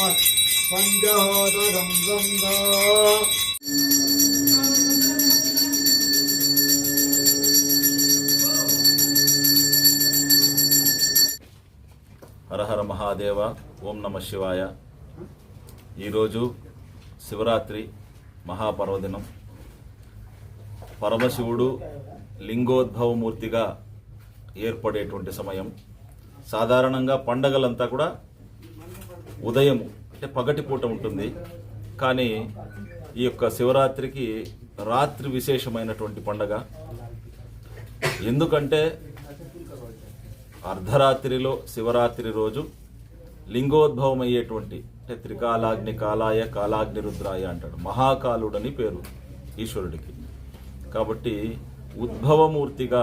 మత్ పంచహోదరం హరహర మహాదేవ ఓం నమ శివాయ. ఈరోజు శివరాత్రి మహాపర్వదినం. పరమశివుడు లింగోద్భవమూర్తిగా ఏర్పడేటువంటి సమయం. సాధారణంగా పండగలంతా కూడా ఉదయం అంటే పగటిపూట ఉంటుంది. కానీ ఈ యొక్క శివరాత్రికి రాత్రి విశేషమైనటువంటి పండగ. ఎందుకంటే అర్ధరాత్రిలో శివరాత్రి రోజు లింగోద్భవం అయ్యేటువంటి అంటే త్రికాలాగ్ని కాలాయ కాలాగ్ని రుద్రాయ అంటాడు. మహాకాలుడని పేరు ఈశ్వరుడికి. కాబట్టి ఉద్భవమూర్తిగా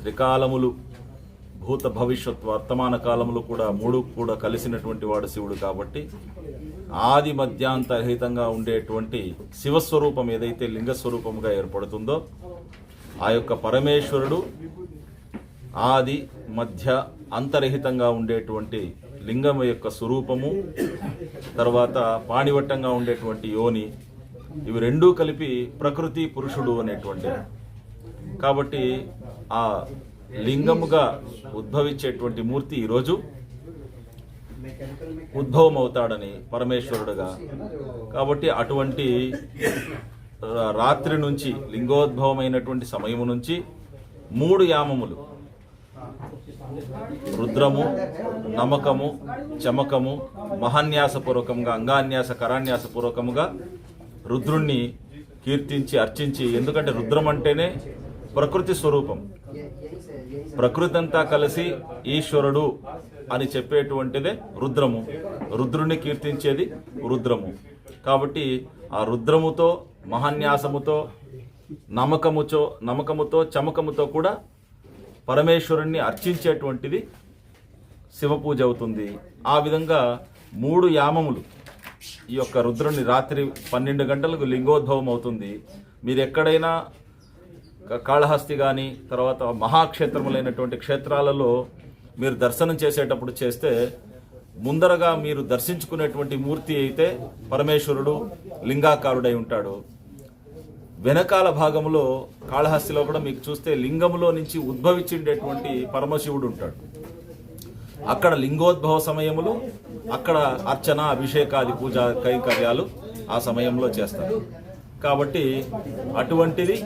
త్రికాలములు భూత భవిష్యత్ వర్తమాన కాలంలో కూడా మూడు కూడా కలిసినటువంటి వాడు శివుడు కాబట్టి ఆది మధ్యాంతరహితంగా ఉండేటువంటి శివస్వరూపం ఏదైతే లింగస్వరూపముగా ఏర్పడుతుందో ఆ యొక్క పరమేశ్వరుడు ఆది మధ్య అంతరహితంగా ఉండేటువంటి లింగం యొక్క స్వరూపము తర్వాత పాణివట్టంగా ఉండేటువంటి యోని ఇవి రెండూ కలిపి ప్రకృతి పురుషుడు అనేటువంటి కాబట్టి ఆ లింగముగా ఉద్భవించేటువంటి మూర్తి ఈరోజు ఉద్భవం అవుతాడని పరమేశ్వరుడుగా. కాబట్టి అటువంటి రాత్రి నుంచి లింగోద్భవమైనటువంటి సమయము నుంచి మూడు యామములు. రుద్రము నమకము చమకము మహాన్యాసపూర్వకంగా అంగాన్యాస కరాన్యాసపూర్వకముగా రుద్రుణ్ణి కీర్తించి అర్చించి ఎందుకంటే రుద్రం అంటేనే ప్రకృతి స్వరూపం. ప్రకృతి అంతా కలిసి ఈశ్వరుడు అని చెప్పేటువంటిదే రుద్రము. రుద్రుణ్ణి కీర్తించేది రుద్రము. కాబట్టి ఆ రుద్రముతో మహాన్యాసముతో నమ్మకముతో నమ్మకముతో చమకముతో కూడా పరమేశ్వరుణ్ణి అర్చించేటువంటిది శివ పూజ అవుతుంది. ఆ విధంగా మూడు యామములు ఈ యొక్క రుద్రుని రాత్రి పన్నెండు గంటలకు లింగోద్భవం అవుతుంది మీరు ఎక్కడైనా కాళహస్తి కానీ తర్వాత మహాక్షేత్రములైనటువంటి క్షేత్రాలలో మీరు దర్శనం చేసేటప్పుడు చేస్తే ముందరగా మీరు దర్శించుకునేటువంటి మూర్తి అయితే పరమేశ్వరుడు లింగాకారుడై ఉంటాడు. వెనకాల భాగంలో కాళహస్తిలో కూడా మీకు చూస్తే లింగములో నుంచి ఉద్భవించిండేటువంటి పరమశివుడు ఉంటాడు. అక్కడ లింగోద్భవ సమయములు అక్కడ అర్చన అభిషేకాది పూజ కైంకర్యాలు ఆ సమయంలో చేస్తారు. కాబట్టి అటువంటిది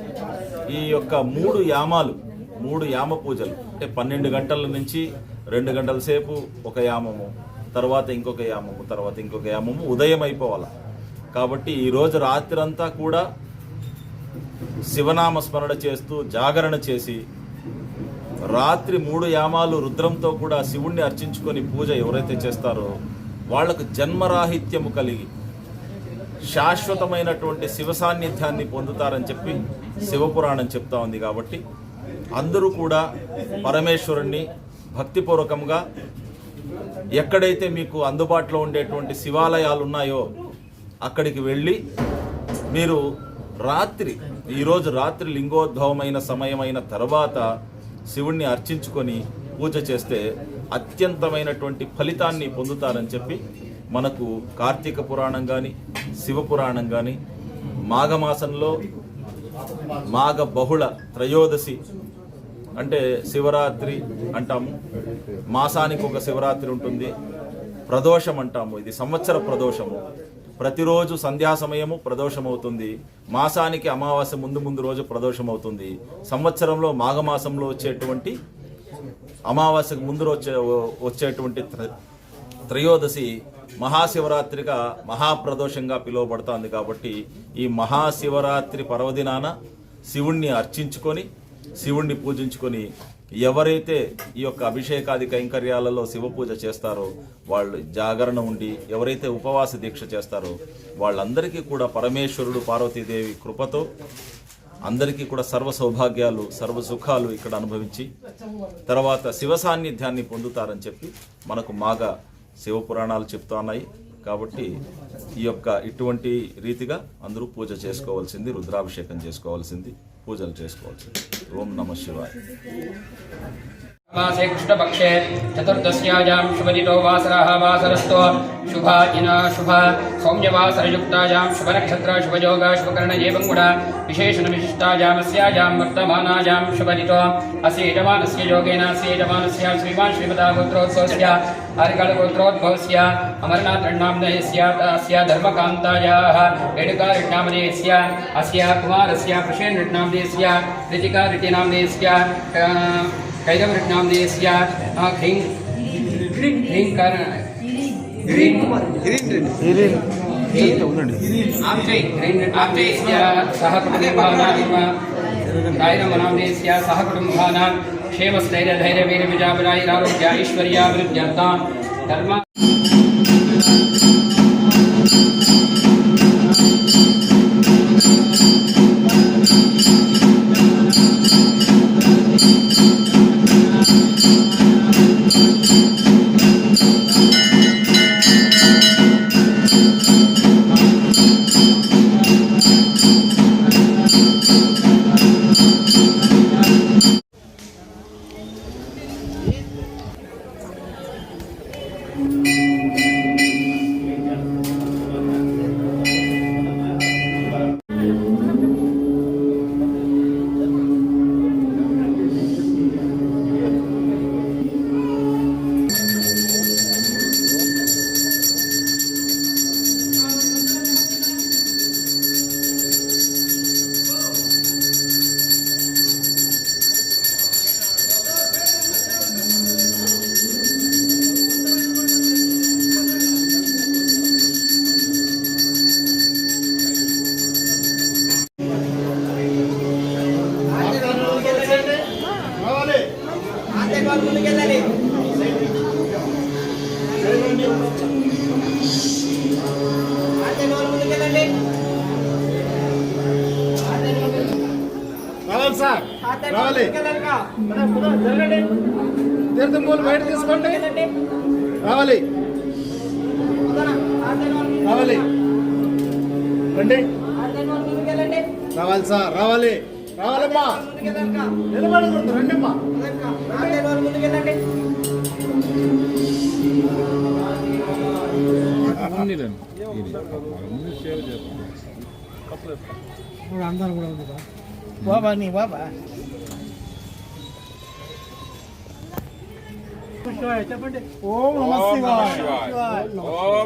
ఈ యొక్క మూడు యామాలు మూడు యామ పూజలు. అంటే పన్నెండు గంటల నుంచి రెండు గంటల సేపు ఒక యామము తర్వాత ఇంకొక యామము తర్వాత ఇంకొక యామము ఉదయం అయిపోవాలి కాబట్టి ఈరోజు రాత్రంతా కూడా శివనామ స్మరణ చేస్తూ జాగరణ చేసి రాత్రి మూడు యామాలు రుద్రంతో కూడా శివుణ్ణి అర్చించుకొని పూజ ఎవరైతే చేస్తారో వాళ్ళకు జన్మరాహిత్యము కలిగి శాశ్వతమైనటువంటి శివ సాన్నిధ్యాన్ని పొందుతారని చెప్పి శివపురాణం చెప్తా ఉంది కాబట్టి అందరూ కూడా పరమేశ్వరుణ్ణి భక్తిపూర్వకంగా ఎక్కడైతే మీకు అందుబాటులో ఉండేటువంటి శివాలయాలు ఉన్నాయో అక్కడికి వెళ్ళి మీరు రాత్రి ఈరోజు రాత్రి లింగోద్భవమైన సమయమైన తర్వాత శివుణ్ణి అర్చించుకొని పూజ చేస్తే అత్యంతమైనటువంటి ఫలితాన్ని పొందుతారని చెప్పి మనకు కార్తీక పురాణం కానీ శివపురాణం కానీ మాఘమాసంలో మాఘ బహుళ త్రయోదశి అంటే శివరాత్రి అంటాము. మాసానికి ఒక శివరాత్రి ఉంటుంది. ప్రదోషం అంటాము. ఇది సంవత్సర ప్రదోషము. ప్రతిరోజు సంధ్యా సమయము ప్రదోషం అవుతుంది మాసానికి అమావాస్య ముందు ముందు రోజు ప్రదోషం అవుతుంది సంవత్సరంలో మాఘమాసంలో వచ్చేటువంటి అమావాస్యకు ముందు వచ్చే వచ్చేటువంటి త్ర- త్రయోదశి మహాశివరాత్రిగా మహాప్రదోషంగా పిలువబడుతోంది కాబట్టి ఈ మహాశివరాత్రి పర్వదినాన శివుణ్ణి అర్చించుకొని శివుణ్ణి పూజించుకొని ఎవరైతే ఈ యొక్క అభిషేకాది కైంకర్యాలలో శివ పూజ చేస్తారో వాళ్ళు జాగరణ ఉండి ఎవరైతే ఉపవాస దీక్ష చేస్తారో వాళ్ళందరికీ కూడా పరమేశ్వరుడు పార్వతీదేవి కృపతో అందరికీ కూడా సర్వ సౌభాగ్యాలు సర్వ సుఖాలు ఇక్కడ అనుభవించి తర్వాత శివ సాన్నిధ్యాన్ని పొందుతారని చెప్పి మనకు మాగా శివ పురాణాలు చెప్తా ఉన్నాయి. కాబట్టి ఈ యొక్క ఇటువంటి రీతిగా అందరూ పూజ చేసుకోవాల్సింది రుద్రాభిషేకం చేసుకోవాల్సింది పూజలు చేసుకోవాల్సింది. ఓం నమ శివాయ. मासे कृष्णपक्षे चतुर्दश्यायां शुभजितो वासरः वासरस्तो। शुभाजिन शुभ। सौम्यवासरयुक्तायां शुभनक्षत्र शुभयोग शुभकर्ण एवं गुण विशेषणविशिष्टायामस्यायां वर्तमानायां शुभजितो अस्य यजमानस्य योगेन अस्य यजमानस्य श्रीमान् श्रीमता गोत्रोत्सवस्य हरिकलगोत्रोद्भवस्य अमरनाथनाम्नयस्य अस्य धर्मकान्तायाः रेणुकारिणामनेयस्य अस्य कुमारस्य प्रशेनृणाम्नेयस्य ऋतिकारिटिनाम्नेयस्य कैरवृणाम्नेयस्य ह्रीं ह्रीं कर ह्रीं ह्रीं सह कुटुम्बानां कायरमनाम्नेयस्य सह సార్. రావాలి. తీర్థం పూలు బయట తీసుకోండి. రావాలి. రావాలి. రండి. రావాలి సార్ రావాలి. రావాలమ్మా. నిలబడకూడదు రండిమ్మా. ఓం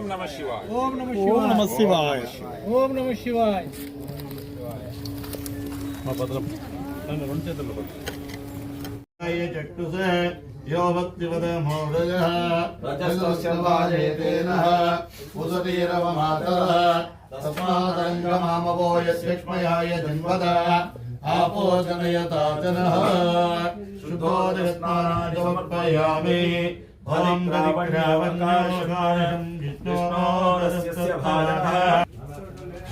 నమ శివాయ ఓం నమ శివాయ ఓం నమ శివాయ ఓం నమ శివాయ చట్టుసే యో భక్తివద మౌడయ రజస్తస్య వాజేతేనః ఉదతీరవమాతరః తస్మాదంగమామవో యస్యక్ష్మయాయ ये चक्षुषे यो भक्तिपदमोदयः रजस्तस्यवाजेते तस्मादङ्गमामवो यस्यक्ष्मयाय जन्मद आपो जनयता जनः। शुद्धोदयस्नानादिसमर्पयामि भवं रविक्रावन्नाशकारं विष्णोरस्य भारतः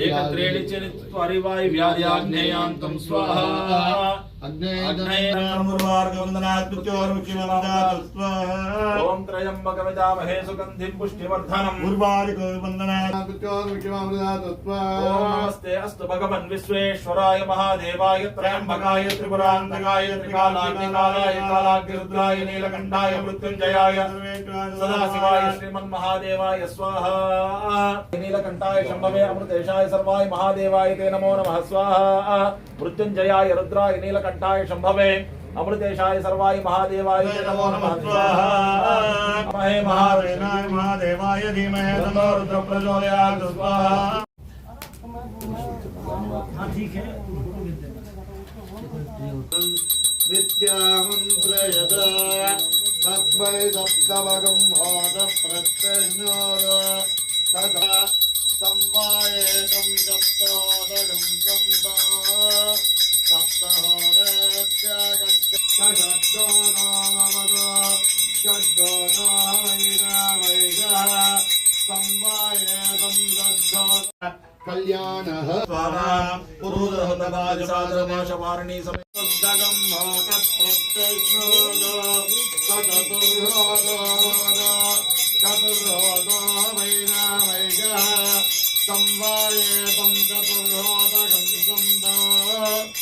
ఏకత్రేణి చరిత్వారి వాయు వ్యాధ్యాగ్నేయాంతం స్వాహా ఓం త్రయంబకమిదామహే సుగంధిం పుష్టివర్ధనం ఓం నమస్తే అస్తు భగవన్ విశ్వేశ్వరాయ మహాదేవాయ త్రయంబకాయ త్రిపురాంతకాయ త్రికాలాగ్నికాలాయ కాలాగ్నిరుద్రాయ నీలకంఠాయ మృత్యుంజయాయ సదాశివాయ శ్రీమన్మహాదేవాయ స్వాహ. నీలకంఠాయ శంభవే అమృతేశాయ సర్వాయ మహాదేవాయ తే నమో నమః. స్వాహ. మృత్యుంజయాయ రుద్రాయ నీలకంఠ శంభవే అమృతేశాయ సర్వాయ మహాదేవాయ చ నమో నమః స్వాహా. మహే మహాదేవ మహాదేవాయ మహాదేవాయ ధీమహి తన్నో రుద్ర ప్రచోదయాత్ స్వాహా నిత్యామంత్రయత తత్మై సప్తమగం హోత ప్రత్యజ్ఞోద తథా సంవాయేతం సప్తహోదగం సంతా సప్తహోదత్యాగచ్చ షడ్డో నామద షడ్డో నామైరామైరః సంవాయేతం సద్దో కళ్యాణ పురుషవారిణి సమేత పుస్తకం మోక ప్రత్యక్షోదో సతతుర్హోదో చతుర్హోదో వైరావైగ సంవాయేతం చతుర్హోదకం సంతో చతుర్హోదత్యాగక్షయ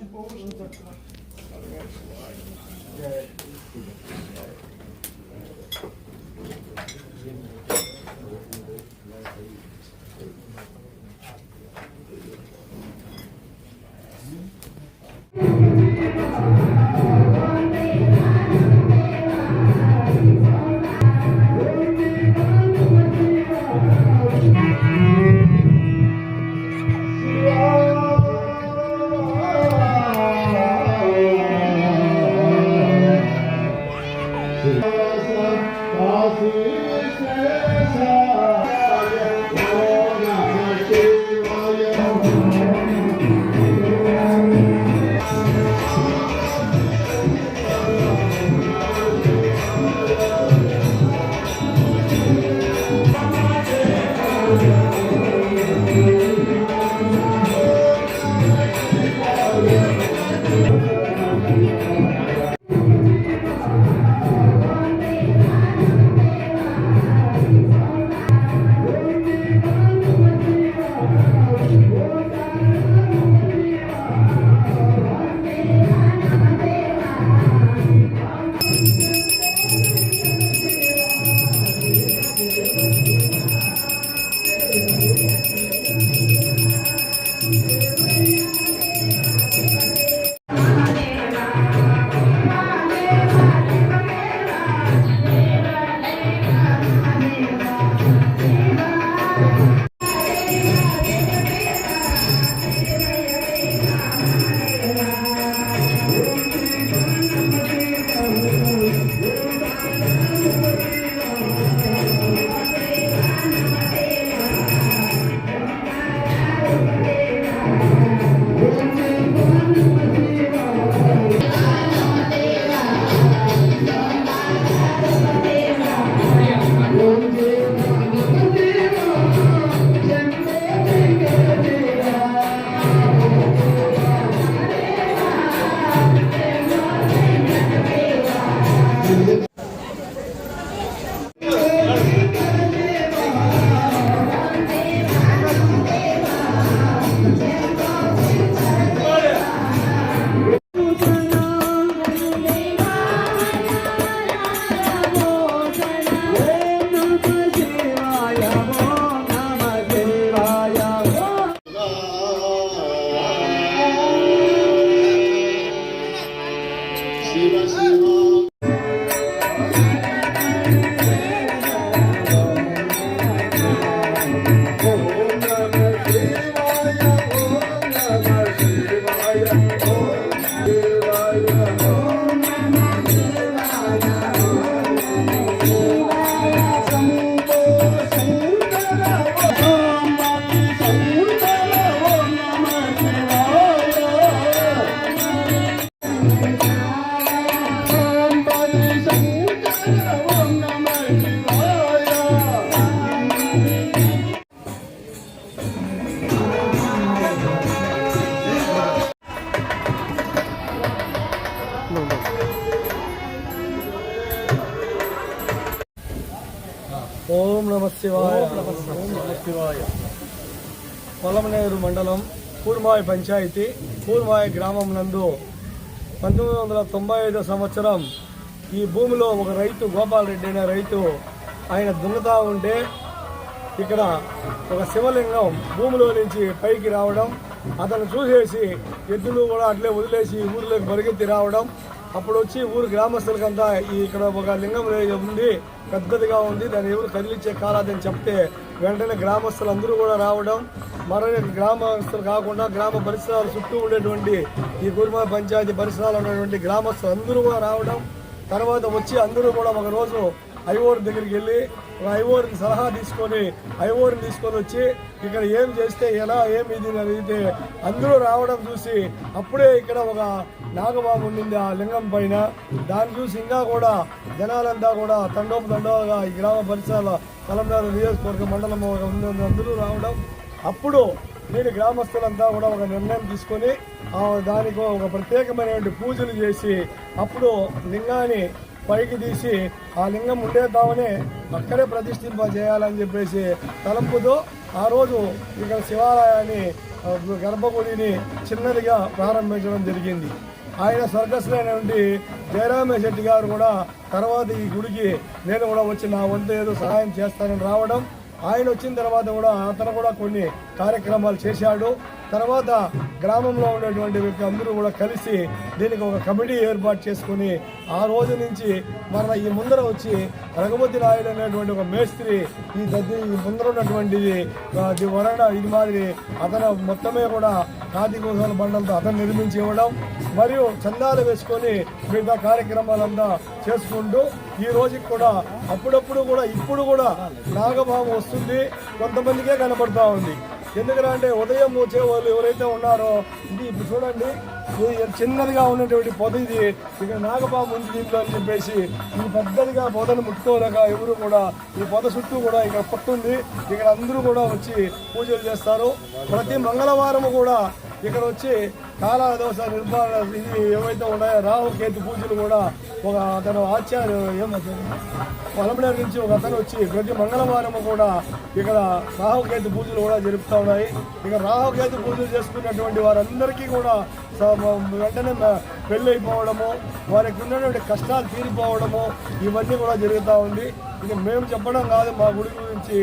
అట్లా ఓం నమ శివాయ. ఓం పొలంనేరు మండలం పూర్మాయ పంచాయతీ పూర్మాయ గ్రామం నందు పంతొమ్మిది వందల తొంభై ఐదో సంవత్సరం ఈ భూమిలో ఒక రైతు గోపాలరెడ్డి అనే రైతు ఆయన దున్నుతా ఉంటే ఇక్కడ ఒక శివలింగం భూమిలో నుంచి పైకి రావడం అతను చూసేసి ఎద్దులు కూడా అట్లే వదిలేసి ఊరిలోకి పరిగెత్తి రావడం. అప్పుడు వచ్చి ఊరు గ్రామస్తులకంతా ఇక్కడ ఒక లింగం ఉంది పెద్దదిగా ఉంది దాన్ని ఎవరు కదిలించే కాలాదని చెప్తే వెంటనే గ్రామస్తులు అందరూ కూడా రావడం. మరో గ్రామస్తులు కాకుండా గ్రామ పరిసరాలు చుట్టూ ఉండేటువంటి ఈ కుర్మా పంచాయతీ పరిసరాలు ఉన్నటువంటి గ్రామస్తులు అందరూ కూడా రావడం. తర్వాత వచ్చి అందరూ కూడా ఒక రోజు ఐఓర్ దగ్గరికి వెళ్ళి ఐఓర్ని సలహా తీసుకొని ఐఓర్ని తీసుకొని వచ్చి ఇక్కడ ఏం చేస్తే ఎలా ఏమి ఇది అడిగితే అందరూ రావడం చూసి అప్పుడే ఇక్కడ ఒక నాగబాబు ఉండింది ఆ లింగం పైన. దాన్ని చూసి ఇంకా కూడా జనాలంతా కూడా తండోపు తండోగా ఈ గ్రామ పరిసరాల కలందారు నియోజకవర్గ మండలం ఒక అందరూ రావడం. అప్పుడు నేను గ్రామస్తులంతా కూడా ఒక నిర్ణయం తీసుకొని దానికి ఒక ప్రత్యేకమైనటువంటి పూజలు చేసి అప్పుడు లింగాన్ని పైకి తీసి ఆ లింగం ఉండేద్దామని అక్కడే ప్రతిష్ఠింప చేయాలని చెప్పేసి తలంపుతో ఆ రోజు ఇక్కడ శివాలయాన్ని గర్భగుడిని చిన్నదిగా ప్రారంభించడం జరిగింది. ఆయన స్వర్గస్థులైనటువంటి జయరామే శెట్టి గారు కూడా తర్వాత ఈ గుడికి నేను కూడా వచ్చి నా వంతు ఏదో సహాయం చేస్తానని రావడం ఆయన వచ్చిన తర్వాత కూడా అతను కూడా కొన్ని కార్యక్రమాలు చేశాడు. తర్వాత గ్రామంలో ఉన్నటువంటి వ్యక్తి అందరూ కూడా కలిసి దీనికి ఒక కమిటీ ఏర్పాటు చేసుకుని ఆ రోజు నుంచి మన ఈ ముందర వచ్చి రఘుపతి రాయుడు అనేటువంటి ఒక మేస్త్రి ఈ దద్ది ఈ ముందర ఉన్నటువంటిది ఇది వరణ ఇది మాదిరి అతను మొత్తమే కూడా కాతికోసాల బండలతో అతను నిర్మించి ఇవ్వడం. మరియు చందాలు వేసుకొని మిగతా కార్యక్రమాలంతా చేసుకుంటూ ఈ రోజుకి కూడా అప్పుడప్పుడు కూడా ఇప్పుడు కూడా నాగభావం వస్తుంది. కొంతమందికే కనపడతా ఉంది. ఎందుకంటే ఉదయం వచ్చే వాళ్ళు ఎవరైతే ఉన్నారో ఇది ఇప్పుడు చూడండి చిన్నదిగా ఉన్నటువంటి పొద ఇది. ఇక్కడ నాగబాబు ఉంది దీంట్లో అని చెప్పేసి ఈ పెద్దదిగా పొదను ముట్టుకోలేక ఎవరు కూడా ఈ పొద చుట్టూ కూడా ఇక్కడ పట్టుంది. ఇక్కడ అందరూ కూడా వచ్చి పూజలు చేస్తారు. ప్రతి మంగళవారం కూడా ఇక్కడ వచ్చి కాలదోష నిర్మాణ ఇది ఏవైతే ఉన్నాయో రాహు కేతు పూజలు కూడా ఒక అతను ఆచార్య ఏమవుతుంది పొలంనేరు నుంచి ఒక అతను వచ్చి ప్రతి మంగళవారం కూడా ఇక్కడ రాహుకేతు పూజలు కూడా జరుపుతూ ఉన్నాయి. ఇక రాహుకేతు పూజలు చేసుకున్నటువంటి వారందరికీ కూడా వెంటనే పెళ్ళైపోవడము వారికి ఉన్నటువంటి కష్టాలు తీరిపోవడము ఇవన్నీ కూడా జరుగుతూ ఉంది. ఇది మేము చెప్పడం కాదు మా గుడి గురించి.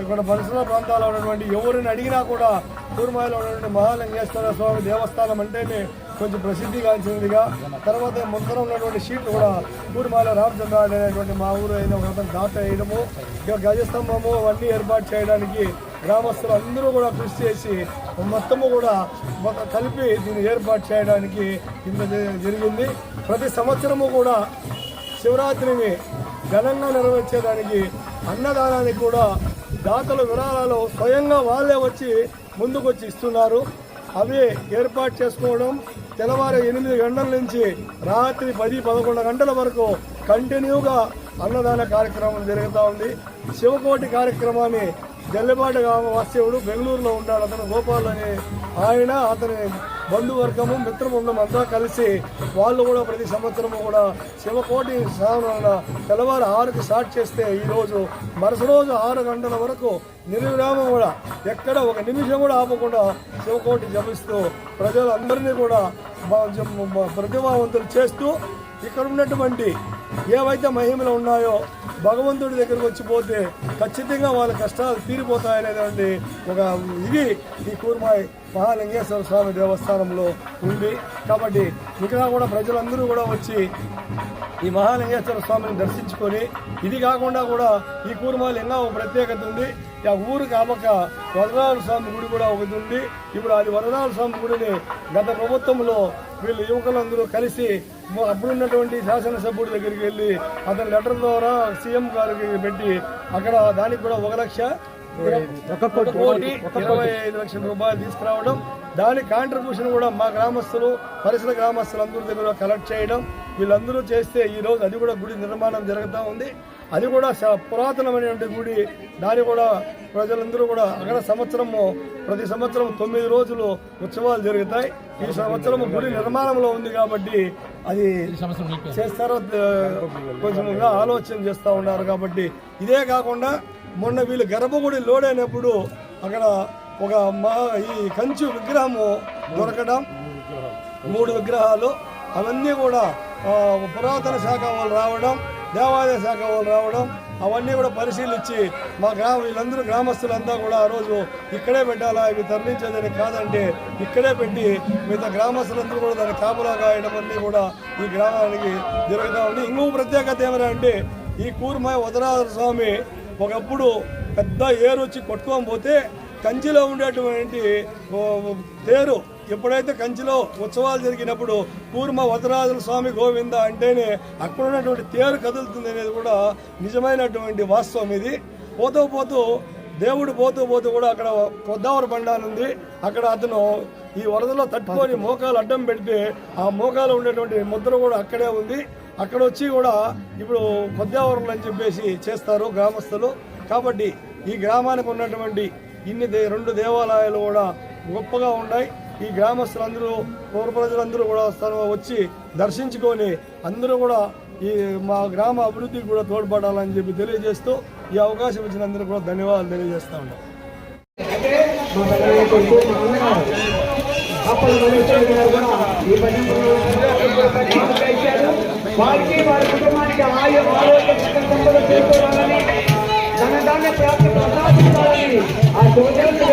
ఇక్కడ పరిసర ప్రాంతాల్లో ఉన్నటువంటి ఎవరిని అడిగినా కూడా కూర్మాయిలో ఉన్నటువంటి మహాలింగేశ్వర స్వామి దేవస్థానం అంటేనే కొంచెం ప్రసిద్ధిగాంచినదిగా. తర్వాత ముందర ఉన్నటువంటి సీట్లు కూడా కూర్మాల రామచంద్ర అనేటువంటి మా ఊరు అయిన ఒక అతను దాత వేయడము ఇక గజస్తంభము అవన్నీ ఏర్పాటు చేయడానికి గ్రామస్తులు అందరూ కూడా కృషి చేసి మొత్తము కూడా ఒక కలిపి దీన్ని ఏర్పాటు చేయడానికి ఇంత జరిగింది. ప్రతి సంవత్సరము కూడా శివరాత్రిని ఘనంగా నెరవేర్చేదానికి అన్నదానానికి కూడా దాతల విరాళాలు స్వయంగా వాళ్ళే వచ్చి ముందుకొచ్చి ఇస్తున్నారు. అవి ఏర్పాటు చేసుకోవడం తెల్లవారు ఎనిమిది గంటల నుంచి రాత్రి పది పదకొండు గంటల వరకు కంటిన్యూగా అన్నదాన కార్యక్రమం జరుగుతూ ఉంది. శివకోటి కార్యక్రమాన్ని జల్లెబాటు వాస్తవుడు బెంగళూరులో ఉన్నాడు. అతను గోపాల్ అని ఆయన అతని బంధువర్గము మిత్రబృందం అంతా కలిసి వాళ్ళు కూడా ప్రతి సంవత్సరము కూడా శివకోటి శ్రావణ తెల్లవారు ఆరుకి స్టార్ట్ చేస్తే ఈరోజు మరుసటి రోజు ఆరు గంటల వరకు నిర్విరామం కూడా ఎక్కడ ఒక నిమిషం కూడా ఆపకుండా శివకోటి జపిస్తూ ప్రజలందరినీ కూడా ప్రతిభావంతులు చేస్తూ ఇక్కడ ఉన్నటువంటి ఏవైతే మహిమలు ఉన్నాయో భగవంతుడి దగ్గరకు వచ్చిపోతే ఖచ్చితంగా వాళ్ళ కష్టాలు తీరిపోతాయనేటువంటి ఒక ఇది ఈ కూర్మాయి మహాలింగేశ్వర స్వామి దేవస్థానంలో ఉంది. కాబట్టి ఇక్కడ కూడా ప్రజలందరూ కూడా వచ్చి ఈ మహాలింగేశ్వర స్వామిని దర్శించుకొని ఇది కాకుండా కూడా ఈ కూర్మాలు ఎన్నో ఒక ప్రత్యేకత ఉంది. ఆ ఊరు కాపక వరదాల స్వామి గుడి కూడా ఒకటి ఉంది. ఇప్పుడు అది వరదాల స్వామి గుడిని గత ప్రభుత్వంలో వీళ్ళు యువకులందరూ కలిసి అప్పుడున్నటువంటి శాసనసభ్యుడి దగ్గరికి వెళ్ళి అతని లెటర్ ద్వారా సీఎం గారికి పెట్టి అక్కడ దానికి కూడా ఒక లక్ష ఒక కోటి ఇరవై ఐదు లక్షల రూపాయలు తీసుకురావడం దాని కాంట్రిబ్యూషన్ కూడా మా గ్రామస్తులు పరిసర గ్రామస్తులందరి దగ్గర కలెక్ట్ చేయడం వీళ్ళందరూ చేస్తే ఈ రోజు అది కూడా గుడి నిర్మాణం జరుగుతూ ఉంది. అది కూడా పురాతనమైనటువంటి గుడి. దాని కూడా ప్రజలందరూ కూడా అక్కడ సంవత్సరము ప్రతి సంవత్సరం తొమ్మిది రోజులు ఉత్సవాలు జరుగుతాయి. ఈ సంవత్సరం గుడి నిర్మాణంలో ఉంది కాబట్టి అది చేస్తారో కొంచెంగా ఆలోచన చేస్తూ ఉన్నారు కాబట్టి ఇదే కాకుండా మొన్న వీళ్ళు గర్భగుడి లోడ్ అయినప్పుడు అక్కడ ఒక మహా ఈ కంచు విగ్రహము దొరకడం మూడు విగ్రహాలు అవన్నీ కూడా పురాతన శాఖ వాళ్ళు రావడం దేవాలయ శాఖ వాళ్ళు రావడం అవన్నీ కూడా పరిశీలించి మా గ్రామ వీళ్ళందరూ గ్రామస్తులంతా కూడా ఆ రోజు ఇక్కడే పెట్టాలా ఇవి తరలించేదని కాదంటే ఇక్కడే పెట్టి మిగతా గ్రామస్తులందరూ కూడా దాన్ని కాపులా కాయడం అన్నీ కూడా ఈ గ్రామానికి జరుగుతూ ఉంది. ఇంకో ప్రత్యేకత ఏమైనా అంటే ఈ కూర్మాయ వదరాధర స్వామి ఒకప్పుడు పెద్ద ఏరు వచ్చి కొట్టుకొని పోతే కంచిలో ఉండేటువంటి తేరు ఎప్పుడైతే కంచిలో ఉత్సవాలు జరిగినప్పుడు కూర్మ వదరాజుల స్వామి గోవింద అంటేనే అక్కడ ఉన్నటువంటి తేరు కదులుతుంది అనేది కూడా నిజమైనటువంటి వాస్తవం ఇది. పోతూ పోతూ దేవుడు పోతూ పోతూ కూడా అక్కడ కొద్దావర బండ అని ఉంది. అక్కడ అతను ఈ వరదలో తట్టుకొని మోకాలు అడ్డం పెడితే ఆ మోకాలు ఉండేటువంటి ముద్ర కూడా అక్కడే ఉంది. అక్కడ వచ్చి కూడా ఇప్పుడు మధ్యావరణలు అని చెప్పేసి చేస్తారు గ్రామస్తులు. కాబట్టి ఈ గ్రామానికి ఉన్నటువంటి ఇన్ని దే- రెండు దేవాలయాలు కూడా గొప్పగా ఉన్నాయి. ఈ గ్రామస్తులందరూ పౌర ప్రజలందరూ కూడా వచ్చి దర్శించుకొని అందరూ కూడా ఈ మా గ్రామ అభివృద్ధికి కూడా తోడ్పడాలని చెప్పి తెలియజేస్తూ ఈ అవకాశం ఇచ్చినందుకు కూడా ధన్యవాదాలు తెలియజేస్తా ఉన్నాం. వారికి వారి కుటుంబానికి ఆయు ఆరోగ్య సకల సంపద చేకూరాలని ధనధాన్య ప్రాప్తి ప్రసాదించాలని ఆ సోదరులు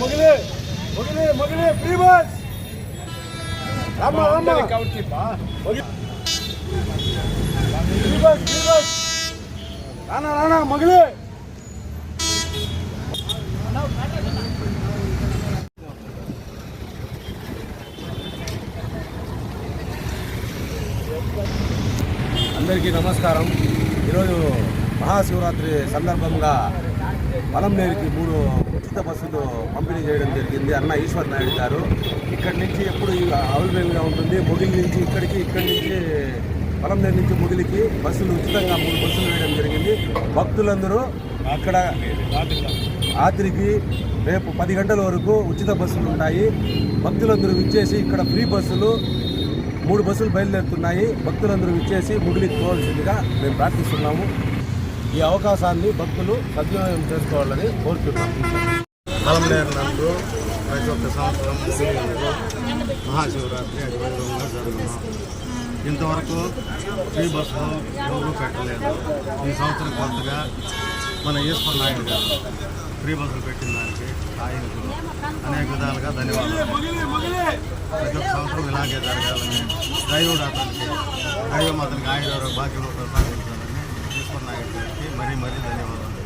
Mogili Mogili Mogili free bus. Free free bus Rana Rana Mogili. అందరికీ నమస్కారం. ఈరోజు మహాశివరాత్రి సందర్భంగా పొలంనేరుకి మూడు ఉచిత బస్సులు పంపిణీ చేయడం జరిగింది. అన్న ఈశ్వర్ నాయుడు గారు. ఇక్కడి నుంచి ఎప్పుడు అవైలబుల్గా ఉంటుంది. ముగిలి నుంచి ఇక్కడికి ఇక్కడి నుంచి పొలంనేరు నుంచి ముగిలికి బస్సులు ఉచితంగా మూడు బస్సులు వేయడం జరిగింది. భక్తులందరూ అక్కడ రాత్రికి రేపు పది గంటల వరకు ఉచిత బస్సులు ఉంటాయి. భక్తులందరూ విచ్చేసి ఇక్కడ ఫ్రీ బస్సులు మూడు బస్సులు బయలుదేరుతున్నాయి. భక్తులందరూ విచ్చేసి ముగిలికి పోవాల్సిందిగా మేము ప్రార్థిస్తున్నాము. ఈ అవకాశాన్ని భక్తులు సద్వినియోగం చేసుకోవాలని కోరుతున్నాం పలంనేరు నందు ప్రతి ఒక్క సంవత్సరం మహాశివరాత్రి అధివైభవంగా జరుగుతున్నాం. ఇంతవరకు ఫ్రీ బస్సులు ఎవరూ పెట్టలేదు. ఈ సంవత్సరం కొత్తగా మన ఈశ్వర్ నాయుడు గారు ఫ్రీ బస్సులు పెట్టిన దానికి ఆయనకు అనేక విధాలుగా ధన్యవాదాలు. ప్రతి ఒక్క సంవత్సరం ఇలాగే జరగాలని దైవుడు అతనికి దైవం అతనికి ఆయన భాగ్యంలో ప్రసాదించాలని మరీ మరీ ధన్యవాదాలు.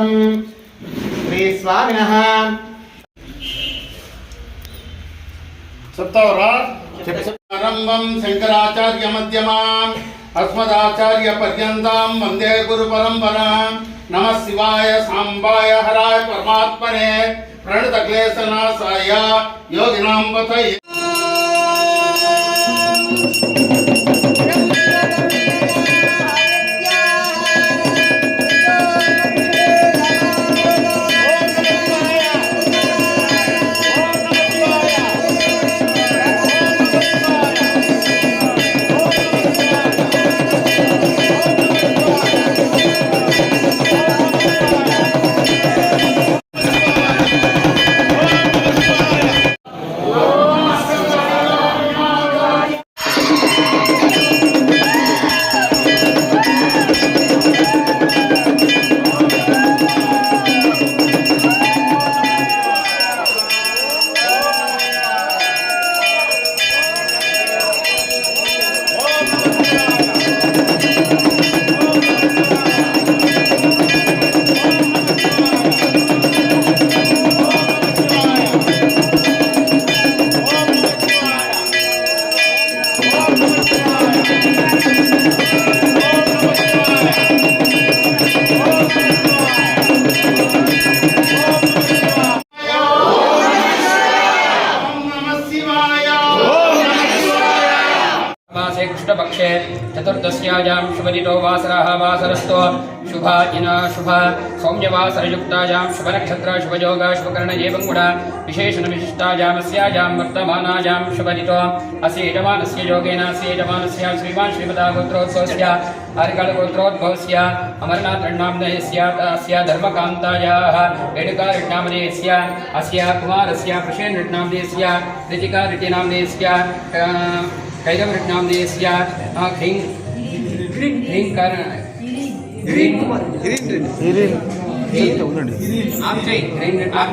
స్వాగతం శ్రీ స్వామిన చెప్తావరా ఆరంభం శంకరాచార్య మధ్యమాం అస్మదాచార్య పర్యంతం వందే గురు పరంపరా నమ శివాయ సాంబాయ హరాయ పరమాత్మనే ప్రణత క్లేశనాశాయ యోగినాం शुभदितो वासरः वासरस्तो। शुभाजिन शुभ। सौम्यवासरयुक्तायां शुभनक्षत्र शुभयोग शुभकर्ण एवं गुण। विशेषणविशिष्टायामस्यायां वर्तमानायां शुभदितो। अस्य यजमानस्य योगेन अस्य यजमानस्य श्रीमान् श्रीमता गोत्रोत्सवस्य हरिकालगोत्रोद्भवस्य अमरनाथनाम्नयस्य अस्य धर्मकान्तायाः एडुकारिणामनेयस्य अस्य कुमारस्य प्रशेनृणाम्नेयस्य ऋतिकारिटिनाम्नेयस्य कैरवृणाम्नेयस्य ह्रीं green green car green green green green ఉండండి. ఆప్ చేయి గ్రీన్ ఆప్